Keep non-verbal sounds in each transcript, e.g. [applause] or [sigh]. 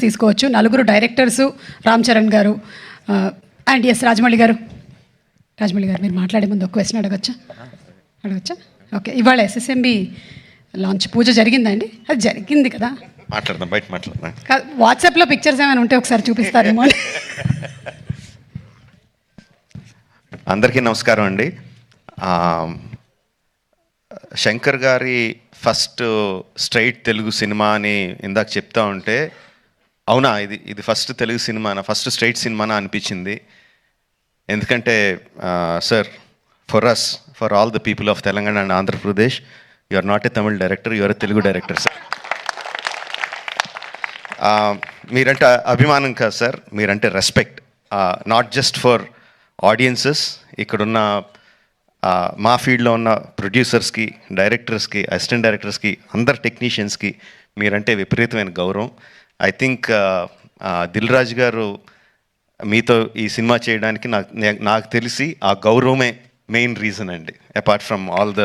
తీసుకోవచ్చు. నలుగురు డైరెక్టర్సు రామ్ చరణ్ గారు అండ్ ఎస్ రాజమౌళి గారు. రాజమౌళి గారు మీరు మాట్లాడే ముందు ఒక క్వశ్చన్ అడగచ్చా? అడగచ్చా? ఓకే ఇవాళ ఎస్ఎస్ఎంబి లాంచ్ పూజ జరిగిందండి. అది జరిగింది కదా? మాట్లాడదాం బయట మాట్లాడదాం. వాట్సాప్లో పిక్చర్స్ ఏమైనా ఉంటే ఒకసారి చూపిస్తారేమో. అందరికీ నమస్కారం అండి. శంకర్ గారి ఫస్ట్ స్ట్రైట్ తెలుగు సినిమా అని ఇందాక చెప్తా ఉంటే అవునా ఇది ఇది first Telugu cinema first straight సినిమానా అనిపించింది? ఎందుకంటే sir for us for all the people of Telangana and Andhra Pradesh you are not a Tamil director you are a Telugu director sir మీరంటే అభిమానం కాదు సార్ మీరంటే respect not just for audiences ఇక్కడున్న మా ఫీల్డ్లో ఉన్న ప్రొడ్యూసర్స్కి డైరెక్టర్స్కి అసిస్టెంట్ డైరెక్టర్స్కి అందరు టెక్నీషియన్స్కి మీరంటే విపరీతమైన గౌరవం. ఐ థింక్ దిల్ రాజు గారు మీతో ఈ సినిమా చేయడానికి నాకు నాకు తెలిసి ఆ గౌరవమే మెయిన్ రీజన్ అండి apart from all the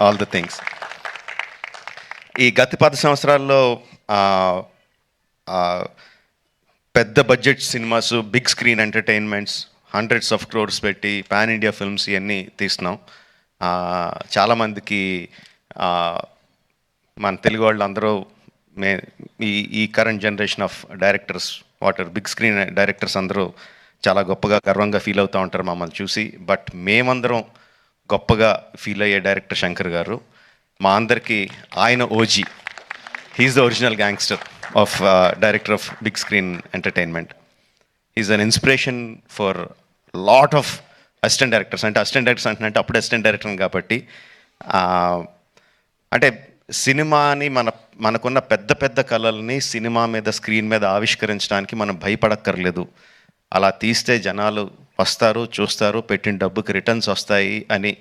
all the things ఈ గత పది సంవత్సరాల్లో పెద్ద budget cinemas big screen entertainments hundreds of crores పెట్టి పాన్ ఇండియా ఫిల్మ్స్ ఇవన్నీ తీస్తున్నాం. చాలామందికి మన తెలుగు వాళ్ళు అందరూ ఈ ఈ current generation of directors what a big screen directors అందరూ చాలా గొప్పగా గర్వంగా ఫీల్ అవుతూ ఉంటారు మమ్మల్ని చూసి. బట్ మేమందరం గొప్పగా ఫీల్ అయ్యే డైరెక్టర్ శంకర్ గారు. మా అందరికీ ఆయన OG. He's the original gangster of director of big screen entertainment is an inspiration for lot of assistant directors అంటే అసిస్టెంట్ డైరెక్టర్స్ అంటే అప్పుడు అసిస్టెంట్ డైరెక్టర్ కాబట్టి అంటే సినిమాని మన మనకున్న పెద్ద పెద్ద కళల్ని సినిమా మీద స్క్రీన్ మీద ఆవిష్కరించడానికి మనం భయపడక్కర్లేదు. అలా తీస్తే జనాలు వస్తారు చూస్తారు పెట్టిన డబ్బుకి రిటర్న్స్ వస్తాయి అని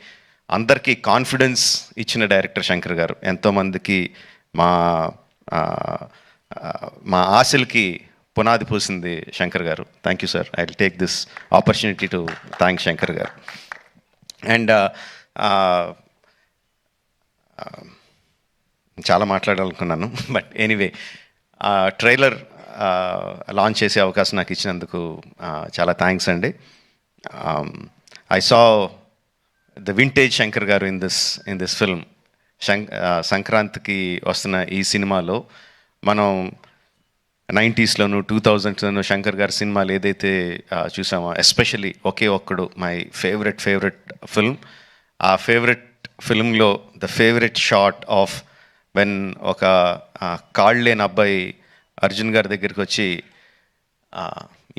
అందరికీ కాన్ఫిడెన్స్ ఇచ్చిన డైరెక్టర్ శంకర్ గారు. ఎంతోమందికి మా మా ఆశలకి పునాది పూసింది శంకర్ గారు. Thank you sir I will take this opportunity to thank Shankar గారు. అండ్ చాలా మాట్లాడాలనుకున్నాను. [laughs] బట్ ఎనీవే ట్రైలర్ లాంచ్ చేసే అవకాశం నాకు ఇచ్చినందుకు చాలా థ్యాంక్స్ అండి. I saw the vintage Shankar గారు in this in this film శంక్ సంక్రాంతికి వస్తున్న ఈ సినిమాలో మనం నైంటీస్లోను టూ థౌజండ్స్లోను శంకర్ గారి సినిమాలు ఏదైతే చూసామో especially Oke Okkadu my favourite favourite film ఆ favourite ఫిల్మ్లో the favourite shot of when ఒక కాళ్ళు లేని అబ్బాయి అర్జున్ గారి దగ్గరికి వచ్చి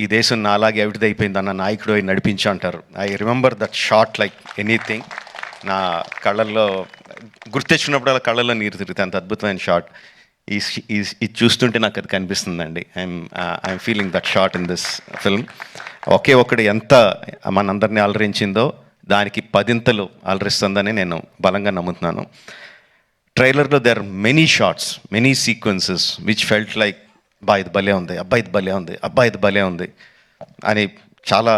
ఈ దేశం నా అలాగే అయిపోయింది అన్న నాయకుడు అయి నడిపించు అంటారు. I remember that shot like anything నా కళ్ళల్లో గుర్తెచ్చినప్పుడు అలా కళ్ళల్లో నీరు తిరుగుతాయి. అంత అద్భుతమైన షాట్ ఈ ఇది చూస్తుంటే నాకు అది కనిపిస్తుందండి. I'm I'm feeling that shot in this film ఒకే ఒకటి ఎంత మనందరినీ అలరించిందో దానికి పదింతలు అలరిస్తుందని నేను బలంగా నమ్ముతున్నాను. ట్రైలర్లో there many shots many sequences which felt like అబ్బా ఇది భలే ఉంది అబ్బా ఇది భలే ఉంది అబ్బా ఇది భలే ఉంది అని చాలా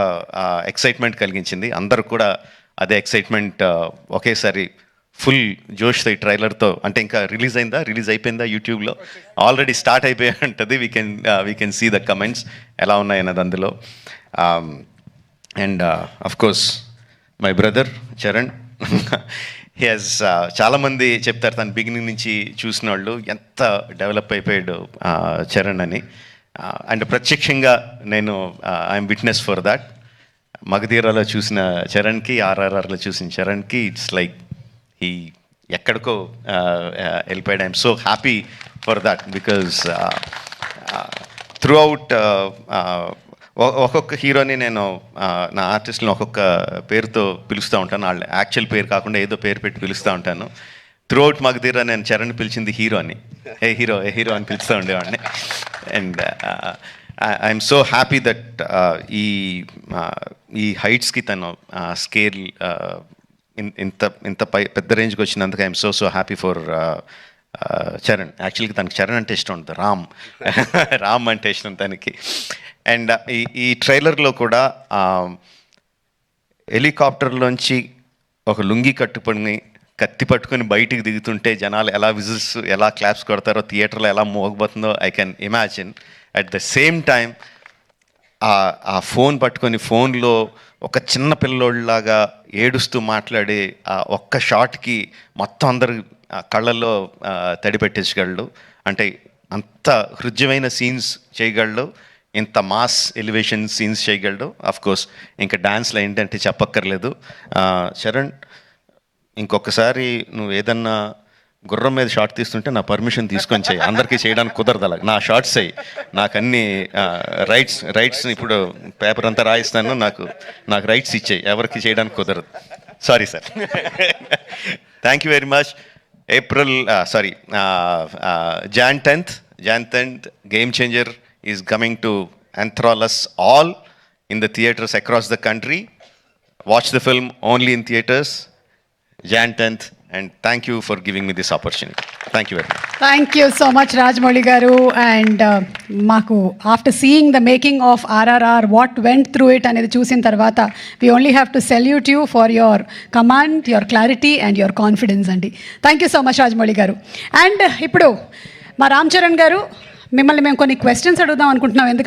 ఎక్సైట్మెంట్ కలిగించింది. అందరూ కూడా అదే ఎక్సైట్మెంట్ ఒకేసారి ఫుల్ జోష్తో ఈ ట్రైలర్తో అంటే ఇంకా రిలీజ్ అయిందా? రిలీజ్ అయిపోయిందా యూట్యూబ్లో? ఆల్రెడీ స్టార్ట్ అయిపోయి ఉంటుంది. We can we can see the comments ఎలా ఉన్నాయన్నది అందులో. And of course my brother Charan [laughs] has uh, చాలామంది చెప్తారు తన బిగినింగ్ నుంచి చూసిన వాళ్ళు ఎంత డెవలప్ అయిపోయాడు చరణ్ అని. అండ్ ప్రత్యక్షంగా నేను ఐఎమ్ విట్నెస్ ఫర్ దాట్ మగధీరాలో చూసిన చరణ్కి ఆర్ఆర్ఆర్లో చూసిన చరణ్కి ఇట్స్ లైక్ ఈ ఎక్కడికో వెళ్ళిపోయాడు. I'm so happy for that because throughout ఒక్కొక్క హీరోని నేను నా ఆర్టిస్ట్ని ఒక్కొక్క పేరుతో పిలుస్తూ ఉంటాను. వాళ్ళ యాక్చువల్ పేరు కాకుండా ఏదో పేరు పెట్టి పిలుస్తూ ఉంటాను. త్రూ అవుట్ మగధీరా నేను చరణ్ పిలిచింది హీరో అని ఏ హీరో ఏ హీరో అని పిలుస్తూ ఉండేవాడిని. And I'm so happy that ఈ ఈ హైట్స్కి తను స్కేల్ ఇంత ఇంత పై పెద్ద రేంజ్కి వచ్చినందుకు I'm so so happy for Charan. యాక్చువల్గా తనకి చరణ్ అంటే ఇష్టం ఉంటుంది రామ్. రామ్ అంటే ఇష్టం తనకి. అండ్ uh, ఈ ఈ ట్రైలర్లో కూడా హెలికాప్టర్లోంచి ఒక లుంగి కట్టుకొని కత్తి పట్టుకొని బయటికి దిగుతుంటే జనాలు ఎలా విజిల్స్ ఎలా క్లాప్స్ కొడతారో థియేటర్లో ఎలా మోగబోతుందో I can imagine at the same time ఆ- ఫోన్ పట్టుకొని ఫోన్లో ఒక చిన్న పిల్లోళ్ళలాగా ఏడుస్తూ మాట్లాడే ఆ ఒక్క షాట్కి మొత్తం అందరు కళ్ళల్లో తడి పెట్టించగలడు. అంటే అంత హృద్యమైన సీన్స్ చేయగలడు. ఇంత మాస్ ఎలివేషన్ సీన్స్ చేయగలడు. అఫ్ కోర్స్ ఇంకా డాన్స్లో ఏంటంటే చెప్పక్కర్లేదు. చరణ్ ఇంకొకసారి నువ్వు ఏదన్నా గుర్రం మీద షార్ట్ తీస్తుంటే నా పర్మిషన్ తీసుకొని చేయి. అందరికీ చేయడానికి కుదరదు అలా. నా షార్ట్స్ అయ్యి నాకు అన్ని రైట్స్ రైట్స్ ఇప్పుడు పేపర్ అంతా రాయిస్తాను. నాకు నాకు రైట్స్ ఇచ్చేయి. ఎవరికి చేయడానికి కుదరదు. Sorry sir. Thank you very much April, uh, sorry, uh, uh, Jan 10th, Jan 10th, Game Changer is coming to enthral us all in the theaters across the country. Watch the film only in theaters, Jan 10th, and thank you for giving me this opportunity. Thank you thank you so much Rajamouli గారు and మాకు after seeing the making of RRR what went through it అనేది చూసిన తర్వాత we only have to salute you for your command your clarity and your confidence అండి. Thank you so much Rajamouli గారు and ఇప్పుడు మా రామ్ చరణ్ గారు మిమ్మల్ని మేము కొన్ని క్వశ్చన్స్ అడుగుదాం అనుకుంటున్నాం. ఎందుకంటే